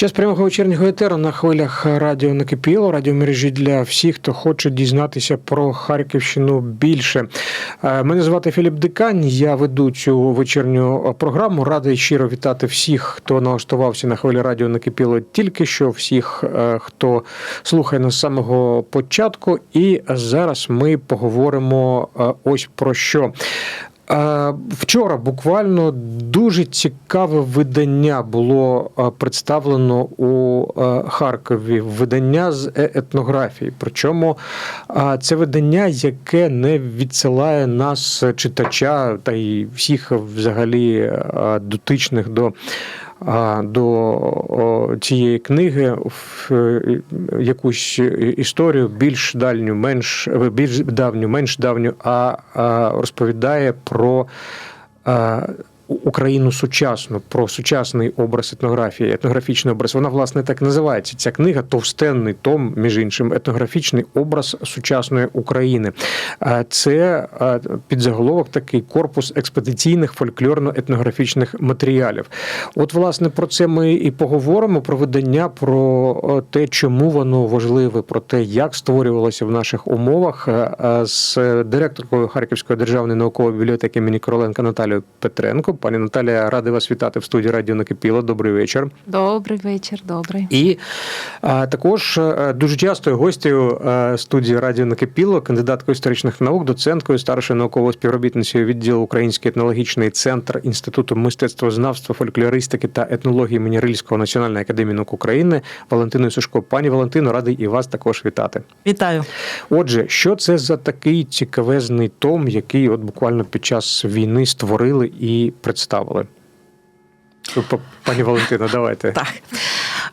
Час прямого вечірнього етеру на хвилях радіо накипіло, радіомережі для всіх, хто хоче дізнатися про Харківщину більше. Е, Мене звати Філіп Дикань. Я веду цю вечірню програму. Радий щиро вітати всіх, хто налаштувався на хвилі радіо накипіло тільки що, всіх, е, хто слухає нас з самого початку. І зараз ми поговоримо е, ось про що. Вчора буквально дуже цікаве видання було представлено у Харкові. Видання з етнографії. Причому це видання, яке не відсилає нас, читача та й всіх взагалі дотичних до. До цієї книги в е, якусь історію більш дальню, менш більш давню, менш давню, а, розповідає про Україну сучасну, про сучасний образ етнографії, етнографічний образ. Вона власне так називається. Ця книга товстенний том, між іншим, етнографічний образ сучасної України. Це а, підзаголовок такий корпус експедиційних фольклорно-етнографічних матеріалів. От, власне, про це ми і поговоримо: про видання, про те, чому воно важливе, про те, як створювалося в наших умовах з директоркою Харківської державної наукової бібліотеки імені Короленка Наталією Петренко. Пані Наталія, радий вас вітати в студії Радіо Накипіло. Добрий вечір. Добрий вечір, добрий. І а, також е, дуже частою гостею е, студії Радіо Накипіло, кандидаткою історичних наук, доценткою, старшою науковою співробітницею відділу Український етнологічний центр Інституту мистецтвознавства, фольклористики та етнології імені Рильського Національної академії наук України Валентиною Сушко. Пані Валентино, радий і вас також вітати. Вітаю. Отже, що це за такий цікавезний том, який от буквально під час війни створили і представили? Пані Валентино, давайте. Так.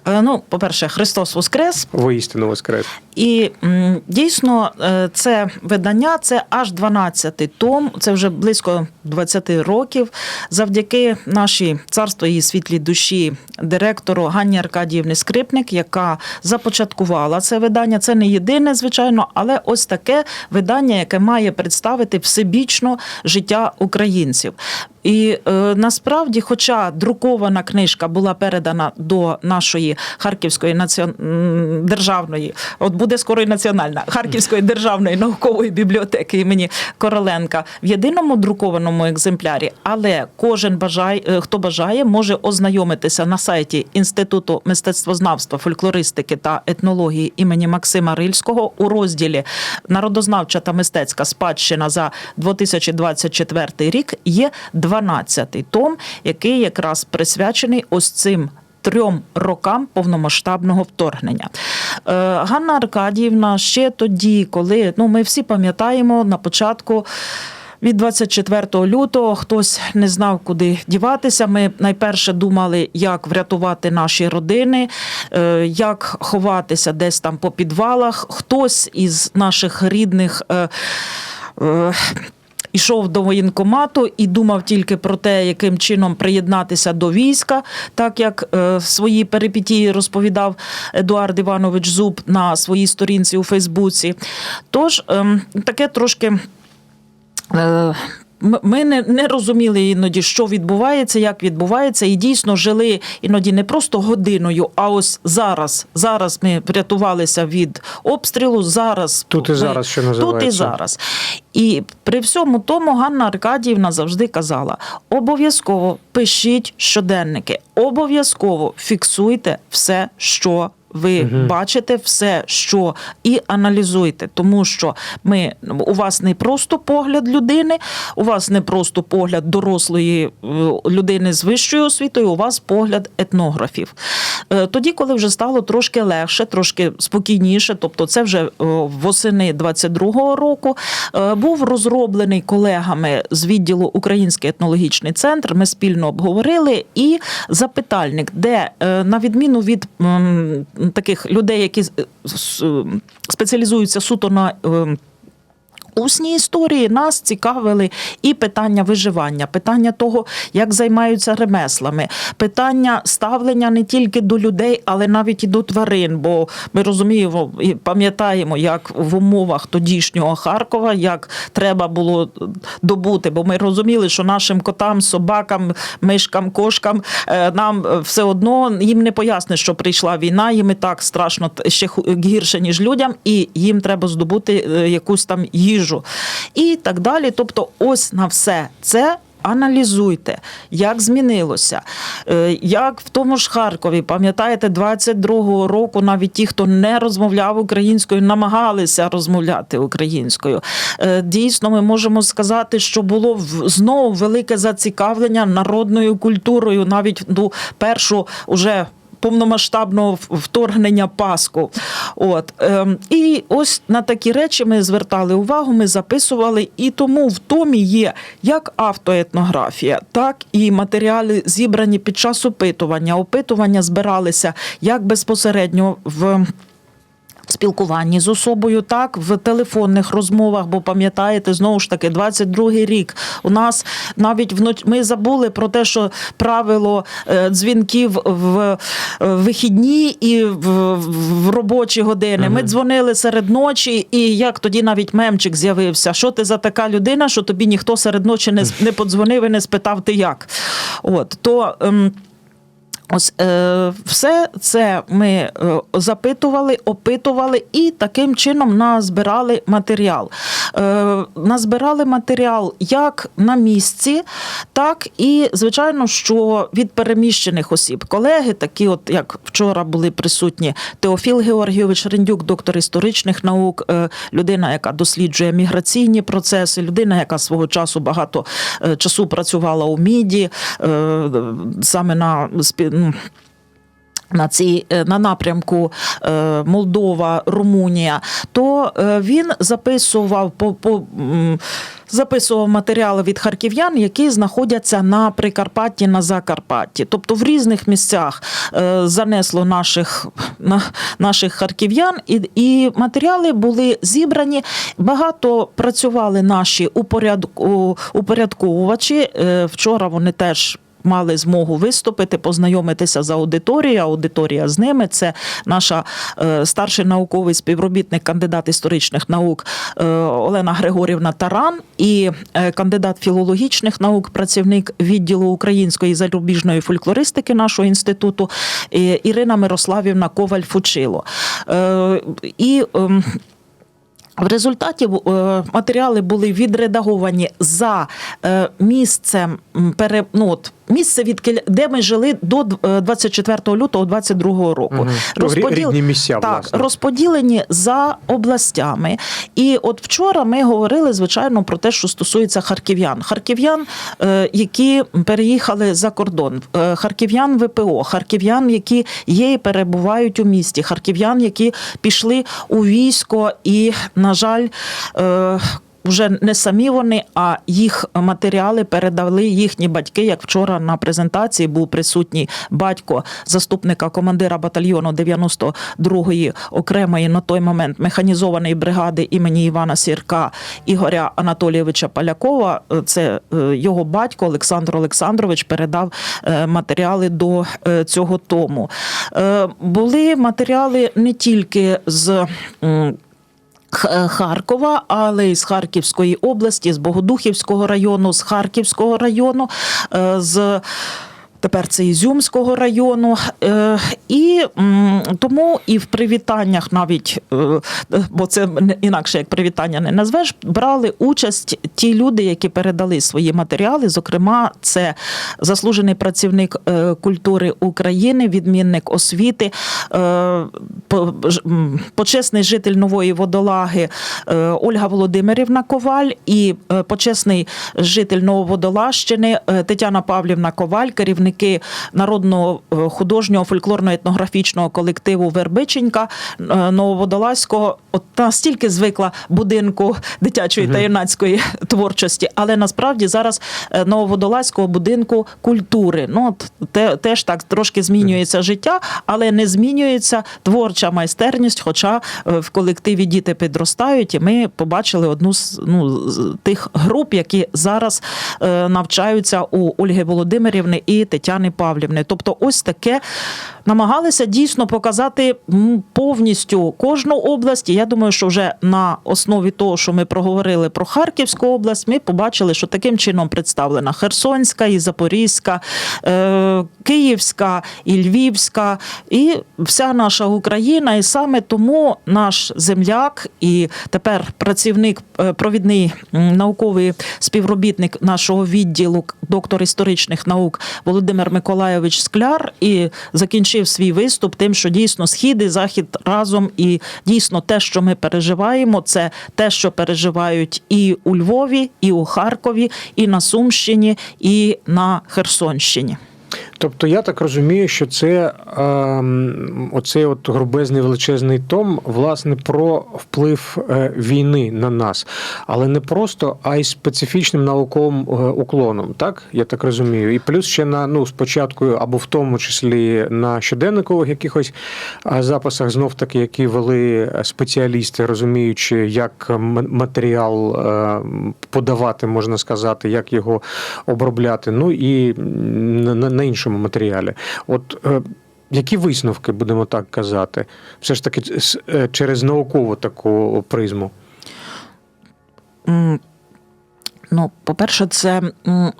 Е, Ну, по-перше, Христос Воскрес. Воістину воскрес. І дійсно е, це видання, це аж 12-й том, це вже близько 20 років. Завдяки нашій царство її світлій душі, директору Ганні Аркадіївни Скрипник, яка започаткувала це видання. Це не єдине, звичайно, але ось таке видання, яке має представити всебічно життя українців. І е, насправді, хоча друкована книжка була передана до нашої Харківської націон... державної, от буде скоро і національна Харківської державної наукової бібліотеки імені Короленка в єдиному друкованому екземплярі, але кожен бажає, е, хто бажає, може ознайомитися на сайті Інституту мистецтвознавства, фольклористики та етнології імені Максима Рильського у розділі Народознавча та мистецька спадщина за 2024 рік є 12-й том, який якраз присвячений ось цим. Трьом рокам повномасштабного вторгнення Е, Ганна Аркадіївна ще тоді, коли ну ми всі пам'ятаємо на початку. Від 24 лютого хтось не знав, куди діватися. Ми найперше думали, як врятувати наші родини, е, як ховатися десь там по підвалах. Хтось із наших рідних. Е, е, Ішов до воєнкомату і думав тільки про те, яким чином приєднатися до війська, так як е, свої перипетії розповідав Едуард Іванович Зуб на своїй сторінці у Фейсбуці. Тож ем, таке трошки. Ми не, не розуміли іноді, що відбувається, як відбувається, і дійсно жили іноді не просто годиною, а ось зараз. Зараз ми врятувалися від обстрілу. Зараз Тут і ми- зараз, що тут і зараз. І при всьому тому Ганна Аркадіївна завжди казала: обов'язково пишіть щоденники, обов'язково фіксуйте все, що. Ви Мгм. бачите все, що і аналізуйте, тому що ми у вас не просто погляд людини, у вас не просто погляд дорослої е, людини з вищою освітою, у вас погляд етнографів. Е, Тоді, коли вже стало трошки легше, трошки спокійніше, тобто це вже е, восени 22-го року, був розроблений колегами з відділу Український етнологічний центр. Ми спільно обговорили і запитальник, де на відміну від таких людей, які е, е, спеціалізуються суто на. Усні історії нас цікавили і питання виживання, питання того, як займаються ремеслами, питання ставлення не тільки до людей, але навіть і до тварин. Бо ми розуміємо і пам'ятаємо, як в умовах тодішнього Харкова, як треба було добути, бо ми розуміли, що нашим котам, собакам, мишкам, кошкам е, нам все одно їм не пояснить, що прийшла війна, їм і так страшно ще гірше, ніж людям, і їм треба здобути е, якусь там їжу і так далі. Тобто, ось на все це. Аналізуйте, як змінилося, Е, як в тому ж Харкові, пам'ятаєте, 22-го року навіть ті, хто не розмовляв українською, намагалися розмовляти українською. Е, Дійсно, ми можемо сказати, що було знову велике зацікавлення народною культурою, навіть ну, першу уже повномасштабного вторгнення Пасху. От ем, і ось на такі речі ми звертали увагу, ми записували, і тому в томі є як автоетнографія, так і матеріали зібрані під час опитування. Опитування збиралися як безпосередньо в. Спілкуванні з особою, так в телефонних розмовах, бо пам'ятаєте, знову ж таки, 22-й рік. У нас навіть вноч... ми забули про те, що правило е, дзвінків в е, вихідні і в, робочі години. Ми дзвонили серед ночі, і як тоді навіть мемчик з'явився. Що ти за така людина, що тобі ніхто серед ночі не, не подзвонив і не спитав ти як. От то. Ем, Ось е, все це ми е, запитували, опитували і таким чином назбирали матеріал. Е, назбирали матеріал як на місці, так і, звичайно, що від переміщених осіб. Колеги, такі, от як вчора були присутні Теофіл Георгійович Рендюк, доктор історичних наук, е, людина, яка досліджує міграційні процеси, людина, яка свого часу багато е, часу працювала у міді, е, саме на спі- ну, на цій е, на напрямку е, Молдова, Румунія, то е, він записував по, по записував матеріали від харків'ян, які знаходяться на Прикарпатті, на Закарпатті. Тобто в різних місцях занесло наших, на, наших харків'ян, і, і матеріали були зібрані. Багато працювали наші упорядку, упорядковувачі. Вчора вони теж мали змогу виступити, познайомитися з аудиторією. Аудиторія з ними це наша е, старший науковий співробітник, кандидат історичних наук е, Олена Григорівна Таран і е, кандидат філологічних наук, працівник відділу української зарубіжної фольклористики нашого інституту Ірина Мирославівна Коваль Фучило. І ем, в результаті матеріали були відредаговані за місцем ну, от, місце, від де ми жили до е, 24 лютого 22 року. Ну, рі- рідні місця, так, власне. розподілені за областями. І от вчора ми говорили, звичайно, про те, що стосується харків'ян. Харків'ян, е, які переїхали за кордон, е, харків'ян ВПО, харків'ян, які є і перебувають у місті, харків'ян, які пішли у військо і, на жаль, е, вже не самі вони, а їх матеріали передали їхні батьки. Як вчора на презентації був присутній батько заступника командира батальйону 92-ї окремої на той момент механізованої бригади імені Івана Сірка Ігоря Анатолійовича Полякова. Це е, його батько Олександр Олександрович передав е, матеріали до е, цього тому. Були матеріали не тільки з. Х- Харкова, але й з Харківської області, з Богодухівського району, з Харківського району, е, з Тепер це Ізюмського району, Е, і тому і в привітаннях навіть, е, бо це інакше як привітання не назвеш, брали участь ті люди, які передали свої матеріали. Зокрема, це заслужений працівник е, культури України, відмінник освіти, почесний житель нової водолаги Ольга Володимирівна Коваль і почесний житель Нововодолащини Тетяна Павлівна Коваль, керівник керівники народного е, художнього фольклорно-етнографічного колективу Вербиченька е, Нововодолазького, от настільки звикла будинку дитячої та юнацької творчості, але насправді зараз е, Нововодолазького будинку культури. Ну от те, теж так трошки змінюється життя, але не змінюється творча майстерність. Хоча в колективі діти підростають, і ми побачили одну з ну з тих груп, які зараз навчаються у Ольги Володимирівни і Тетяни Павлівни. Тобто, ось таке намагалися дійсно показати повністю кожну область. І я думаю, що вже на основі того, що ми проговорили про Харківську область, ми побачили, що таким чином представлена Херсонська і Запорізька, е, Київська і Львівська, і вся наша Україна. І саме тому наш земляк і тепер працівник, е, провідний науковий співробітник нашого відділу, доктор історичних наук Володимир Миколайович Скляр, і закінчив свій виступ тим, що дійсно схід і захід разом, і дійсно те, що ми переживаємо, це те, що переживають і у Львові, і у Харкові, і на Сумщині, і на Херсонщині. Тобто я так розумію, що це ем, оцей от грубезний величезний том, власне, про вплив е, війни на нас, але не просто, а й специфічним науковим е, уклоном, так? Я так розумію. І плюс ще на ну, спочатку, або в тому числі на щоденникових якихось е, записах, знов таки, які вели спеціалісти, розуміючи, як матеріал подавати, можна сказати, як його обробляти. Ну і на, на, іншому матеріалі. От е, які висновки, будемо так казати, все ж таки е, через наукову таку призму? Ну, по-перше, це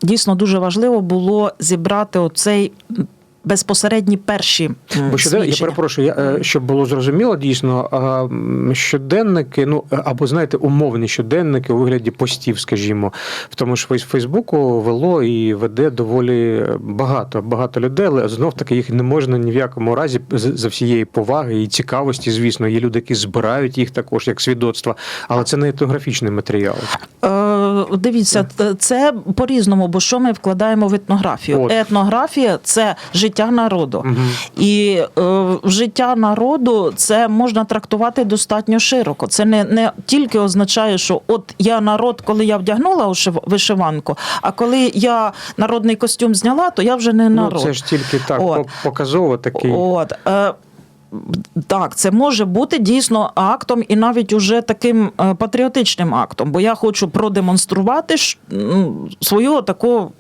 дійсно дуже важливо було зібрати оцей безпосередні перші Бо щоден... я перепрошую, я, е, щоб було зрозуміло, дійсно, щоденники, ну або знаєте, умовні щоденники у вигляді постів, скажімо, в тому ж Фейс- Фейсбуку вело і веде доволі багато багато людей, але знов таки їх не можна ні в якому разі за всієї поваги і цікавості. Звісно, є люди, які збирають їх також як свідоцтва, але це не етнографічний матеріал. Е, Дивіться, це по-різному, бо що ми вкладаємо в етнографію? От. Етнографія це життя народу. Мгм. І е, життя народу це можна трактувати достатньо широко. Це не, не тільки означає, що от я народ, коли я вдягнула вишиванку, а коли я народний костюм зняла, то я вже не народ. Ну, це ж тільки так От. по- показово такий. От. Так, це може бути дійсно актом і навіть уже таким е, патріотичним актом, бо я хочу продемонструвати свою таку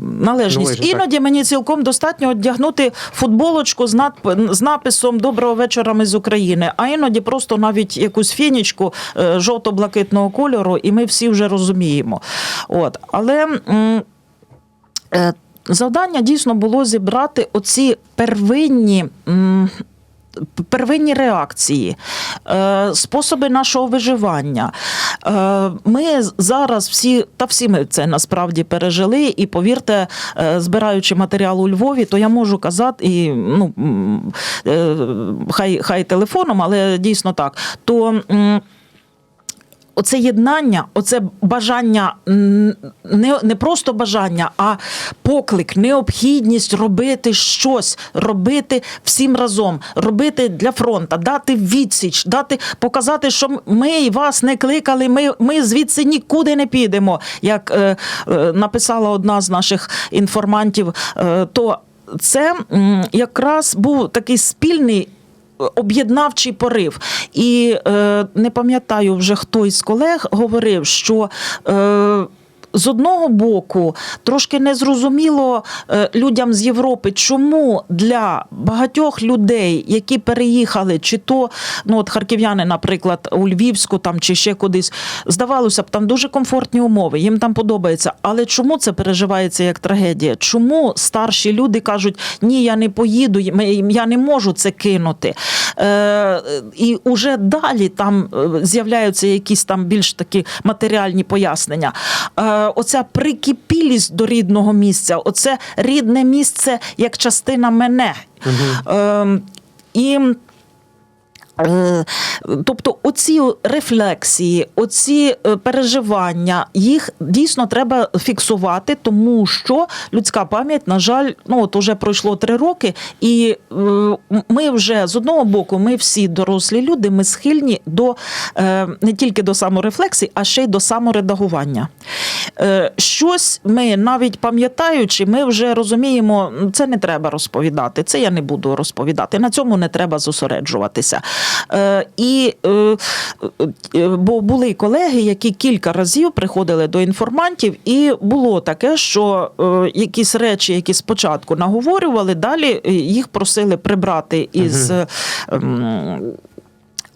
належність. Так. Іноді мені цілком достатньо одягнути футболочку з, надп- з написом Доброго вечора ми з України, а іноді просто навіть якусь фінічку е, жовто-блакитного кольору, і ми всі вже розуміємо. От. Але. е, Завдання дійсно було зібрати оці первинні. Первинні реакції, е, способи нашого виживання. Е, Ми зараз всі, та всі ми це насправді пережили, і повірте, е, збираючи матеріал у Львові, то я можу казати, і ну хай, хай телефоном, але дійсно так. То Оце єднання, оце бажання не, не просто бажання, а поклик, необхідність робити щось, робити всім разом, робити для фронта, дати відсіч, дати показати, що ми вас не кликали, ми, ми звідси нікуди не підемо. Як е, е, написала одна з наших інформантів, е, то це якраз був такий спільний об'єднавчий порив. І е, не пам'ятаю вже хто із колег говорив, що. Е, з одного боку, трошки незрозуміло е, людям з Європи, чому для багатьох людей, які переїхали, чи то ну от харків'яни, наприклад, у Львівську там чи ще кудись, здавалося б, там дуже комфортні умови, їм там подобається. Але чому це переживається як трагедія? Чому старші люди кажуть, ні, я не поїду, я не можу це кинути? Е, і уже далі там е, з'являються якісь там більш такі матеріальні пояснення. Е, оця прикипілість до рідного місця, оце рідне місце як частина мене. Е, і Тобто, оці рефлексії, оці е, переживання, їх дійсно треба фіксувати, тому що людська пам'ять, на жаль, ну от уже пройшло три роки, і е, ми вже з одного боку, ми всі дорослі люди, ми схильні до е, не тільки до саморефлексії, а ще й до саморедагування. Е, Щось ми навіть пам'ятаючи, ми вже розуміємо, «Ну, це не треба розповідати, це я не буду розповідати. На цьому не треба зосереджуватися. Е, І е, е, бо були колеги, які кілька разів приходили до інформантів, і було таке, що якісь речі, які спочатку наговорювали, далі їх просили прибрати із. ем,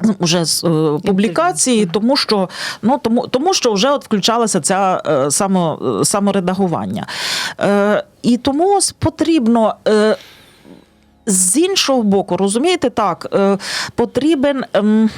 ну, Уже з е, публікації, тому що ну тому, тому що вже от включалося ця е, само, саморедагування. Е, і тому ось потрібно. Е, з іншого боку, розумієте, так, е, потрібен. ем,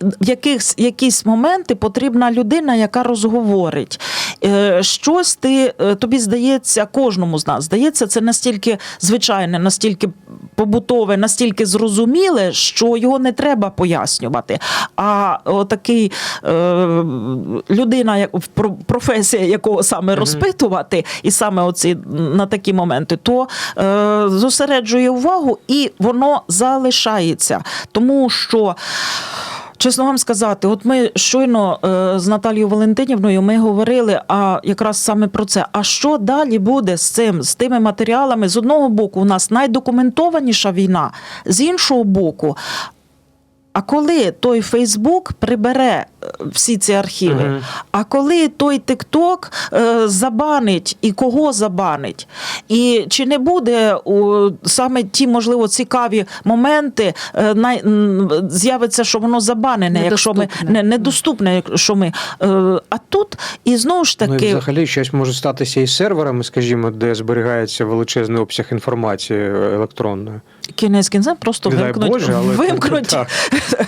в якихось якісь моменти потрібна людина, яка розговорить. Е, Щось ти е, тобі здається, кожному з нас здається, це настільки звичайне, настільки побутове, настільки зрозуміле, що його не треба пояснювати. А отакий е, людина, професія якого саме розпитувати, і саме оці на такі моменти, то зосереджує увагу і воно залишається. Тому що. Чесно вам сказати, от ми щойно е, з Наталією Валентинівною ми говорили а якраз саме про це. А що далі буде з цим, з тими матеріалами? З одного боку, у нас найдокументованіша війна, з іншого боку. А коли той Фейсбук прибере всі ці архіви, Мгм. а коли той Тикток е, забанить і кого забанить? І чи не буде о, саме ті, можливо, цікаві моменти, е, най, з'явиться, що воно забанене, якщо ми Недоступне. не, недоступне, якщо ми. Е, а тут і знову ж Ну, і таки. взагалі щось може статися із серверами, скажімо, де зберігається величезний обсяг інформації електронної. Кінець кінцем просто дай вимкнуть, Боже, але вимкнуть так.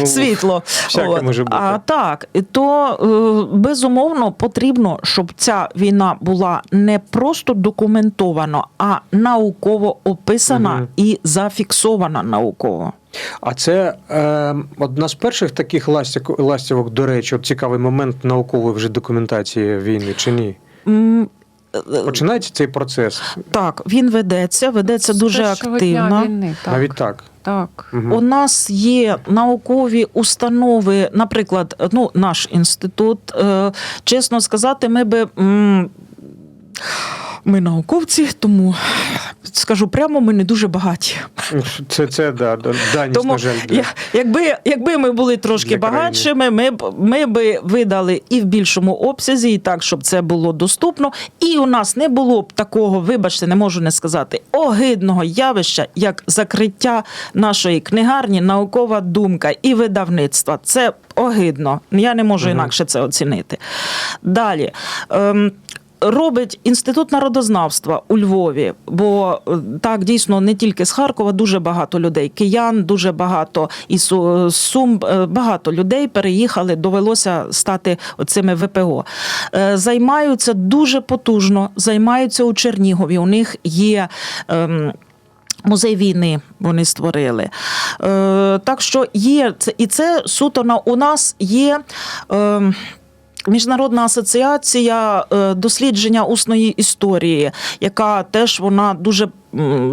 Ну, світло. всяке може бути. А так, то е, безумовно потрібно, щоб ця війна була не просто документована, а науково описана Мгм. і зафіксована науково. А це е, одна з перших таких ластівок, ластівок, до речі, от цікавий момент наукової вже документації війни, чи ні? М, е, Починається цей процес? Так, він ведеться, ведеться З дуже активно. Війни, так, Навіть так. Так. угу. У нас є наукові установи, наприклад, ну, наш інститут. Е, Чесно сказати, ми би. Ми науковці, тому скажу прямо, ми не дуже багаті. Це, це да, да, даність, Тому на жаль. я, якби, якби ми були трошки багатшими, ми б ми би видали і в більшому обсязі, і так, щоб це було доступно. І у нас не було б такого, вибачте, не можу не сказати, огидного явища, як закриття нашої книгарні, наукова думка і видавництва. Це огидно. Я не можу Мгм. інакше це оцінити. Далі. Ем, Робить інститут народознавства у Львові, бо е, так дійсно не тільки з Харкова, дуже багато людей, киян, дуже багато і з Сум, е, багато людей переїхали, довелося стати цими ВПО. Е, Займаються дуже потужно, займаються у Чернігові. У них є. Ем, Музей війни вони створили. Е, так що є це, і це суто на у нас є. Е, Міжнародна асоціація е, дослідження усної історії, яка теж вона дуже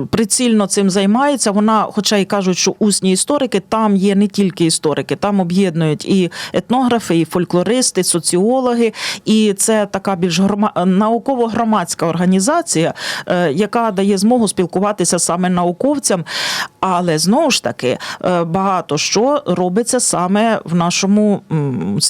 прицільно цим займається. Вона, хоча й кажуть, що усні історики, там є не тільки історики, там об'єднують і етнографи, і фольклористи, і соціологи. І це така більш грома... науково-громадська організація, е, яка дає змогу спілкуватися саме науковцям. Але знову ж таки е, багато що робиться саме в нашому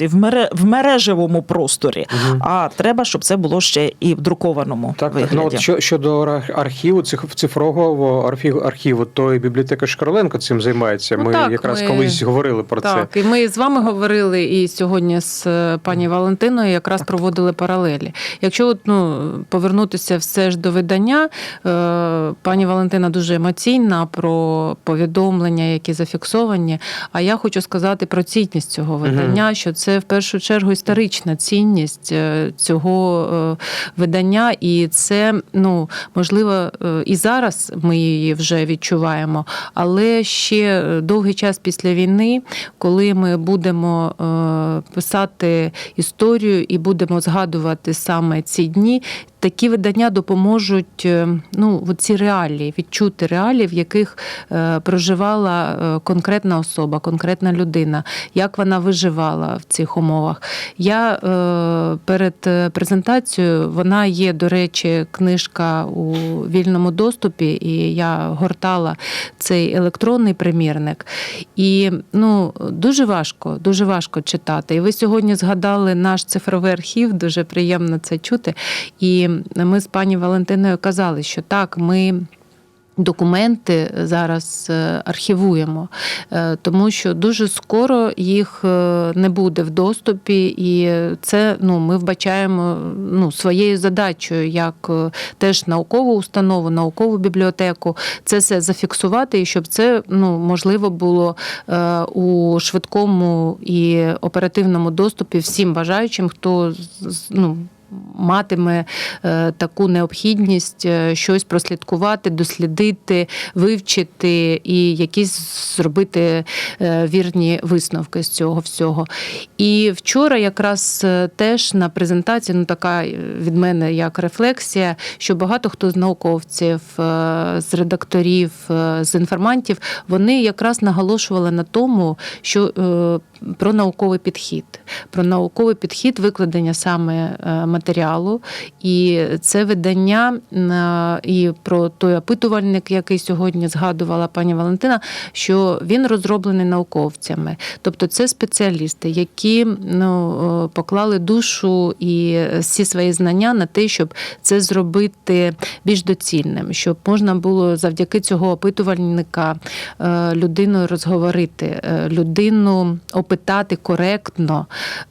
в, мере... в мережевому просторі. А треба, щоб це було ще і в друкованому Так, так. Ну, от що, щодо ар- архіву, цих цифрового архів, архіву, то і бібліотека Шкарленко цим займається. Ну, Ми так, якраз ми- колись говорили про Так, це. і ми з вами говорили, і сьогодні з е, пані Валентиною якраз проводили паралелі. Якщо от, ну, повернутися все ж до видання, е, пані Валентина дуже емоційна про про повідомлення, які зафіксовані. А я хочу сказати про цінність цього видання, що це в першу чергу історична цінність е, цього е, видання, і це ну можливо е, і зараз ми її вже відчуваємо, але ще довгий час після війни, коли ми будемо писати історію і будемо згадувати саме ці дні. Такі видання допоможуть ну, ці реалії, відчути реалії, в яких проживала е, конкретна особа, конкретна людина, як вона виживала в цих умовах. Я е, перед е, презентацією вона є, до речі, книжка у вільному доступі, і я гортала цей електронний примірник. І ну, дуже важко, дуже важко читати. І ви сьогодні згадали наш цифровий архів, дуже приємно це чути. І ми з пані Валентиною казали, що так, ми. Документи зараз е, архівуємо, е, тому що дуже скоро їх е, не буде в доступі, і це ну, ми вбачаємо ну, своєю задачею, як теж наукову установу, наукову бібліотеку, це все зафіксувати, і щоб це ну, можливо було у швидкому і оперативному доступі всім бажаючим, хто ну, матиме е, таку необхідність е, щось прослідкувати, дослідити, вивчити і якісь зробити е, вірні висновки з цього всього. І вчора якраз теж на презентації, ну така від мене як рефлексія, що багато хто з науковців, з редакторів, з інформантів, вони якраз наголошували на тому, що про науковий підхід, про науковий підхід викладення саме е, матеріалу. І це видання е, і про той опитувальник, який сьогодні згадувала пані Валентина, що він розроблений науковцями. Тобто це спеціалісти, які ну, е, поклали душу і всі свої знання на те, щоб це зробити більш доцільним, щоб можна було завдяки цього опитувальника людиною розговорити, людину опитати коректно,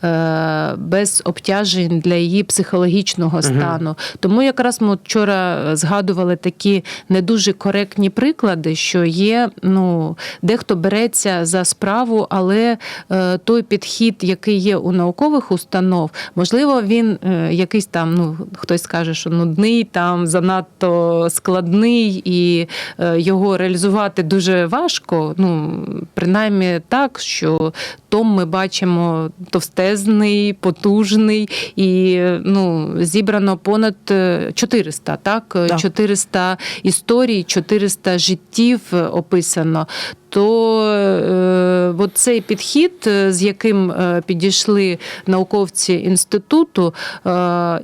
е, без обтяжень для її психологічного стану. Тому якраз ми вчора згадували такі не дуже коректні приклади, що є, ну, дехто береться за справу, але е, той підхід, який є у наукових установ, можливо, він е, якийсь там, ну хтось скаже, що нудний, там занадто складний, і його реалізувати дуже важко. Ну, принаймні так, що том ми бачимо товстезний, потужний, і ну, зібрано понад е, 400, так? так. 400 історій, 400 життів е, описано. То е, от цей підхід, е, з яким е, підійшли науковці інституту,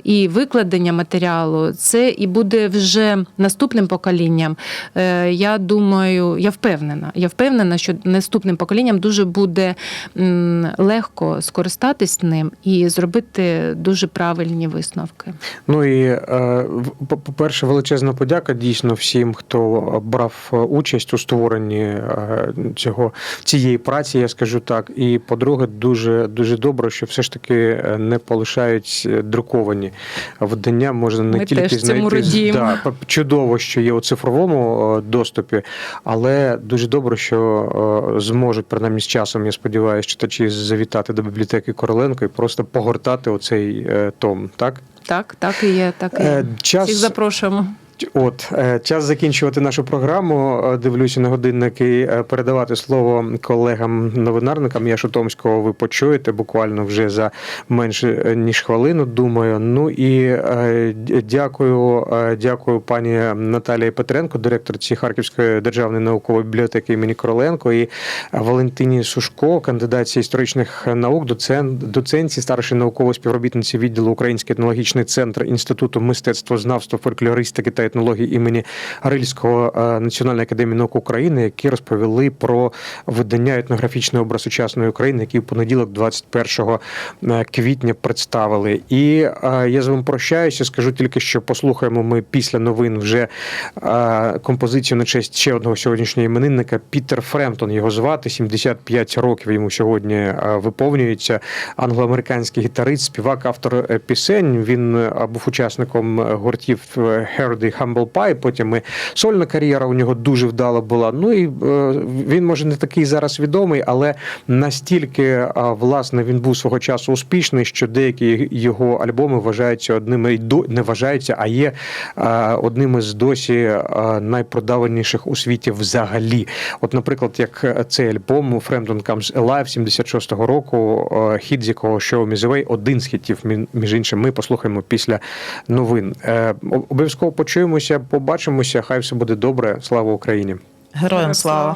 і викладення матеріалу, це і буде вже наступним поколінням. Я думаю, я впевнена. Я впевнена, що наступним поколінням дуже буде легко скористатись ним і зробити дуже правильні висновки. Ну і по- по-перше, величезна подяка дійсно всім, хто брав участь у створенні цього цієї праці, я скажу так. І по-друге, дуже дуже добре, що все ж таки е, не полишають е, друковані видання. Можна не Ми тільки теж знайти да, чудово, що є у цифровому е, доступі, але дуже добре, що зможуть принаймні з часом, я сподіваюся, читачі завітати до бібліотеки Короленко і просто погортати оцей том. Так. Так, так і є. Так і є. Час Всіх запрошуємо. От е, час закінчувати нашу програму. Е, Дивлюся на годинник і е, передавати слово колегам-новинарникам. Я Шутомського ви почуєте буквально вже за менше ніж хвилину. Думаю. Ну і дякую, дякую пані Наталії Петренко, директорці Харківської державної наукової бібліотеки імені Короленко, і Валентині Сушко, кандидатці історичних наук, доцент, доценці, старшої наукової співробітниці відділу Український етнологічний центр інституту мистецтвознавства, фольклористики та етнології імені Рильського е, Національної академії наук України, які розповіли про видання етнографічний образ сучасної України, які в понеділок, 21 квітня, представили. І е, я з вами прощаюся. Скажу тільки, що послухаємо ми після новин вже е, композицію на честь ще одного сьогоднішнього іменинника Пітер Фремтон. Його звати 75 років йому сьогодні е, виповнюється. Англоамериканський гітарист, співак, автор е, пісень. Він е, був учасником е, гуртів е, Herdy Humble Pie, потім і сольна кар'єра у нього дуже вдала була. Ну і е, він може не такий зараз відомий, але настільки е, власне він був свого часу успішний, що деякі його альбоми вважаються одними і до не вважаються, а є е, одним із досі найпродаваніших у світі взагалі. От, наприклад, як цей альбом Frampton Comes Alive 76-го року, хіт з якого Show Me The Way, один з хітів, між іншим, ми послухаємо після новин. Обов'язково почуємося, побачимося. Хай все буде добре. Слава Україні! Героям слава. слава.